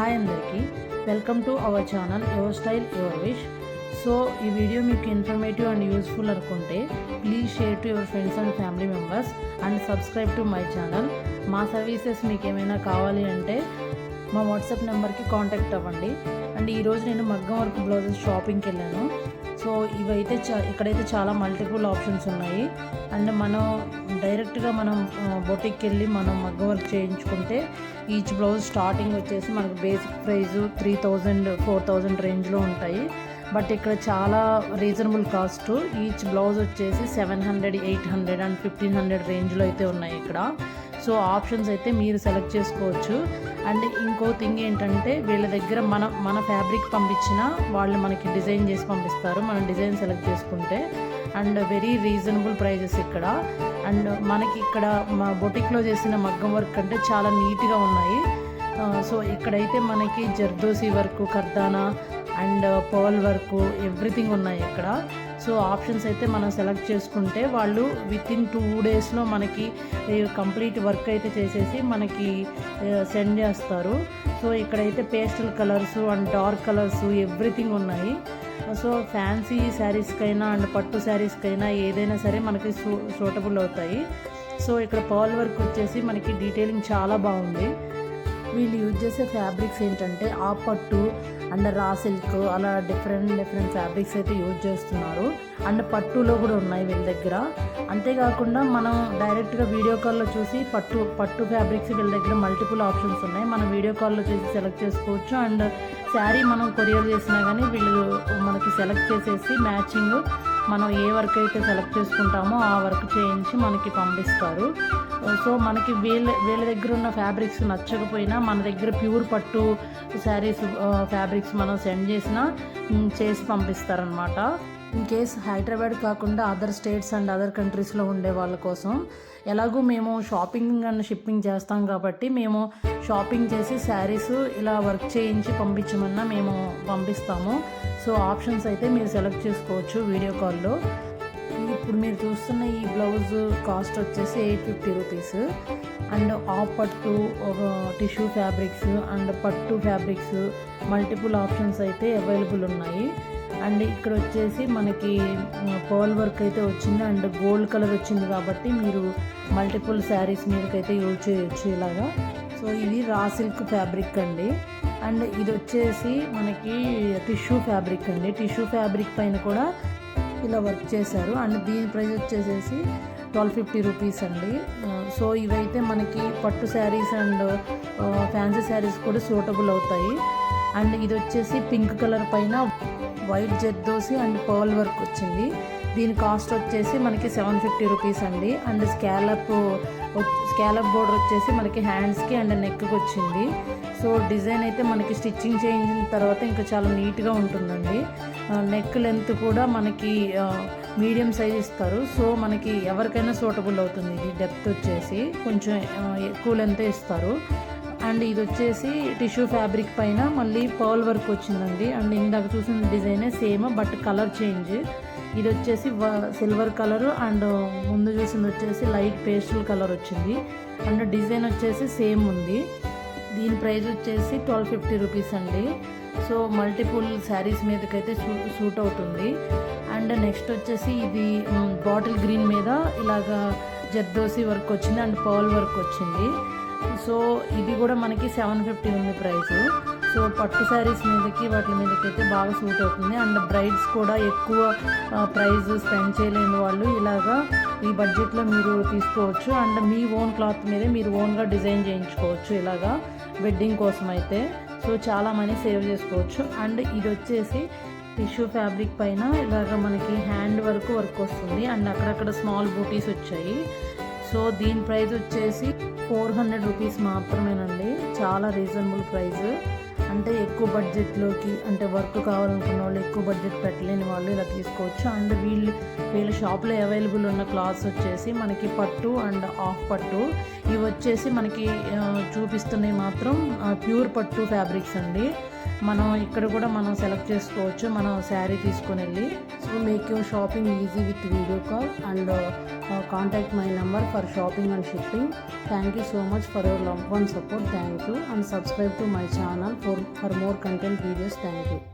Hi అందరికీ welcome to our channel your style your wish so ఈ video మీకు informative and useful అనుకుంటే please share to your friends and family members and subscribe to my channel మా services మీకు ఏమైనా కావాలి అంటే మా వాట్సాప్ నెంబర్కి కాంటాక్ట్ అవ్వండి అండ్ ఈరోజు నేను మగ్గం వర్క్ బ్లౌజెస్ షాపింగ్కి వెళ్ళాను సో ఇవైతే చా ఇక్కడైతే చాలా మల్టిపుల్ ఆప్షన్స్ ఉన్నాయి అండ్ మనం డైరెక్ట్గా మనం బొటిక్కి వెళ్ళి మనం మగ్గ వర్క్ చేయించుకుంటే ఈచ్ బ్లౌజ్ స్టార్టింగ్ వచ్చేసి మనకు basic price three thousand four thousand రేంజ్లో ఉంటాయి బట్ ఇక్కడ చాలా రీజనబుల్ కాస్ట్ ఈచ్ బ్లౌజ్ వచ్చేసి seven hundred eight hundred and fifteen hundred రేంజ్లో అయితే ఉన్నాయి ఇక్కడ సో ఆప్షన్స్ అయితే మీరు సెలెక్ట్ చేసుకోవచ్చు అండ్ ఇంకో థింగ్ ఏంటంటే వీళ్ళ దగ్గర మన మన ఫ్యాబ్రిక్ పంపించిన వాళ్ళు మనకి డిజైన్ చేసి పంపిస్తారు మనం డిజైన్ సెలెక్ట్ చేసుకుంటే అండ్ వెరీ రీజనబుల్ ప్రైజెస్ ఇక్కడ అండ్ మనకి ఇక్కడ మా బొటిక్లో చేసిన మగ్గం వర్క్ అంటే చాలా నీట్గా ఉన్నాయి సో ఇక్కడైతే మనకి zardozi work kardana and pearl work everything ఉన్నాయి ఇక్కడ సో ఆప్షన్స్ అయితే మనం సెలెక్ట్ చేసుకుంటే వాళ్ళు విత్ ఇన్ టూ డేస్లో మనకి కంప్లీట్ వర్క్ అయితే చేసేసి మనకి సెండ్ చేస్తారు సో ఇక్కడైతే pastel colours and dark colours everything ఉన్నాయి సో ఫ్యాన్సీ శారీస్కైనా అండ్ పట్టు శారీస్కైనా ఏదైనా సరే మనకి సూ సూటబుల్ అవుతాయి సో ఇక్కడ పర్ల్ వర్క్ వచ్చేసి మనకి డీటెయిలింగ్ చాలా బాగుంది వీళ్ళు యూజ్ చేసే ఫ్యాబ్రిక్స్ ఏంటంటే ఆ పట్టు అండ్ రా సిల్క్ అలా డిఫరెంట్ డిఫరెంట్ ఫ్యాబ్రిక్స్ అయితే యూజ్ చేస్తున్నారు అండ్ పట్టులో కూడా ఉన్నాయి వీళ్ళ దగ్గర అంతేకాకుండా మనం డైరెక్ట్గా వీడియో కాల్లో చూసి పట్టు పట్టు ఫ్యాబ్రిక్స్ వీళ్ళ దగ్గర మల్టిపుల్ ఆప్షన్స్ ఉన్నాయి మనం వీడియో కాల్లో చూసి సెలెక్ట్ చేసుకోవచ్చు అండ్ శారీ మనం కొరియర్ చేసినా కానీ వీళ్ళు మనకి సెలెక్ట్ చేసేసి మ్యాచింగ్ మనం ఏ వర్క్ అయితే సెలెక్ట్ చేసుకుంటామో ఆ వర్క్ చేయించి మనకి పంపిస్తారు సో మనకి వీళ్ళ వీళ్ళ దగ్గర ఉన్న ఫ్యాబ్రిక్స్ నచ్చకపోయినా మన దగ్గర ప్యూర్ పట్టు శారీస్ ఫ్యాబ్రిక్స్ మనం సెండ్ చేసినా చేసి పంపిస్తారనమాట ఇన్ కేస్ హైదరాబాద్ కాకుండా అదర్ స్టేట్స్ అండ్ అదర్ కంట్రీస్లో ఉండే వాళ్ళ కోసం ఎలాగూ మేము షాపింగ్ అండ్ షిప్పింగ్ చేస్తాం కాబట్టి మేము షాపింగ్ చేసి శారీస్ ఇలా వర్క్ చేయించి పంపించమన్నా మేము పంపిస్తాము సో ఆప్షన్స్ అయితే మీరు సెలెక్ట్ చేసుకోవచ్చు వీడియో కాల్లో ఇప్పుడు మీరు చూస్తున్న ఈ బ్లౌజ్ కాస్ట్ వచ్చేసి eight fifty rupees and of పట్టు టిష్యూ ఫ్యాబ్రిక్స్ అండ్ పట్టు ఫ్యాబ్రిక్స్ మల్టిపుల్ ఆప్షన్స్ అయితే అవైలబుల్ ఉన్నాయి అండ్ ఇక్కడ వచ్చేసి మనకి పోల్ వర్క్ అయితే వచ్చింది అండ్ గోల్డ్ కలర్ వచ్చింది కాబట్టి మీరు మల్టిపుల్ శారీస్ మీదకైతే యూజ్ చేయొచ్చు ఇలాగా సో ఇది రా సిల్క్ ఫ్యాబ్రిక్ అండి అండ్ ఇది వచ్చేసి మనకి టిష్యూ ఫ్యాబ్రిక్ అండి టిష్యూ ఫ్యాబ్రిక్ పైన కూడా ఇలా వర్క్ చేశారు అండ్ దీని ప్రైస్ వచ్చేసేసి ట్వెల్వ్ ఫిఫ్టీ రూపీస్ అండి సో ఇవైతే మనకి పట్టు శారీస్ అండ్ ఫ్యాన్సీ శారీస్ కూడా సూటబుల్ అవుతాయి అండ్ ఇది వచ్చేసి పింక్ కలర్ పైన వైట్ దోసి అండ్ పర్ల్ వర్క్ వచ్చింది దీని కాస్ట్ వచ్చేసి మనకి సెవెన్ ఫిఫ్టీ రూపీస్ అండి అండ్ స్కాలప్ స్కాలప్ బోర్డర్ వచ్చేసి మనకి హ్యాండ్స్కి అండ్ నెక్కి వచ్చింది సో డిజైన్ అయితే మనకి స్టిచ్చింగ్ చేయించిన తర్వాత ఇంకా చాలా నీట్గా ఉంటుందండి నెక్ లెంత్ కూడా మనకి మీడియం సైజ్ ఇస్తారు సో మనకి ఎవరికైనా సూటబుల్ అవుతుంది ఇది డెప్త్ వచ్చేసి కొంచెం ఎక్కువ లెంత్ ఇస్తారు అండ్ ఇది వచ్చేసి టిష్యూ ఫ్యాబ్రిక్ పైన మళ్ళీ పర్ల్ వర్క్ వచ్చిందండి అండ్ ఇందాక చూసిన డిజైనే సేమ్ బట్ కలర్ చేంజ్ ఇది వచ్చేసి సిల్వర్ కలర్ అండ్ ముందు చూసింది వచ్చేసి లైట్ పేస్టల్ కలర్ వచ్చింది అండ్ డిజైన్ వచ్చేసి సేమ్ ఉంది దీని ప్రైస్ వచ్చేసి ట్వెల్వ్ ఫిఫ్టీ రూపీస్ అండి సో మల్టిపుల్ శారీస్ మీదకైతే సూట్ అవుతుంది అండ్ నెక్స్ట్ వచ్చేసి ఇది బాటిల్ గ్రీన్ మీద ఇలాగా జర్దోసి వర్క్ వచ్చింది అండ్ పర్ల్ వర్క్ వచ్చింది సో ఇది కూడా మనకి సెవెన్ ఫిఫ్టీ ఉంది ప్రైస్ సో పట్టు శారీస్ మీదకి వాటి మీదకి అయితే బాగా సూట్ అవుతుంది అండ్ బ్రైడ్స్ కూడా ఎక్కువ ప్రైస్ స్పెండ్ చేయలేని వాళ్ళు ఇలాగా ఈ బడ్జెట్లో మీరు తీసుకోవచ్చు అండ్ మీ ఓన్ క్లాత్ మీదే మీరు ఓన్గా డిజైన్ చేయించుకోవచ్చు ఇలాగా వెడ్డింగ్ కోసం అయితే సో చాలా మనీ సేవ్ చేసుకోవచ్చు అండ్ ఇది వచ్చేసి టిష్యూ ఫ్యాబ్రిక్ పైన ఇలాగ మనకి హ్యాండ్ వరకు వర్క్ వస్తుంది అండ్ అక్కడక్కడ స్మాల్ బూటీస్ వచ్చాయి సో దీని ప్రైస్ వచ్చేసి ఫోర్ హండ్రెడ్ రూపీస్ మాత్రమేనండి చాలా రీజనబుల్ ప్రైస్ అంటే ఎక్కువ బడ్జెట్లోకి అంటే వర్క్ కావాలనుకున్న వాళ్ళు ఎక్కువ బడ్జెట్ పెట్టలేని వాళ్ళు ఇలా తీసుకోవచ్చు అండ్ వీళ్ళు వీళ్ళ షాప్లో అవైలబుల్ ఉన్న క్లాత్స్ వచ్చేసి మనకి పట్టు అండ్ ఆఫ్ పట్టు ఇవి వచ్చేసి మనకి చూపిస్తున్నవి మాత్రం ప్యూర్ పట్టు ఫ్యాబ్రిక్స్ అండి మనం ఇక్కడ కూడా మనం సెలెక్ట్ చేసుకోవచ్చు మనం శారీ తీసుకుని వెళ్ళి to make your shopping easy with video call and uh, uh, contact my number for shopping and shipping. Thank you so much for your love and support. Thank you, and subscribe to my channel for more content videos. Thank you.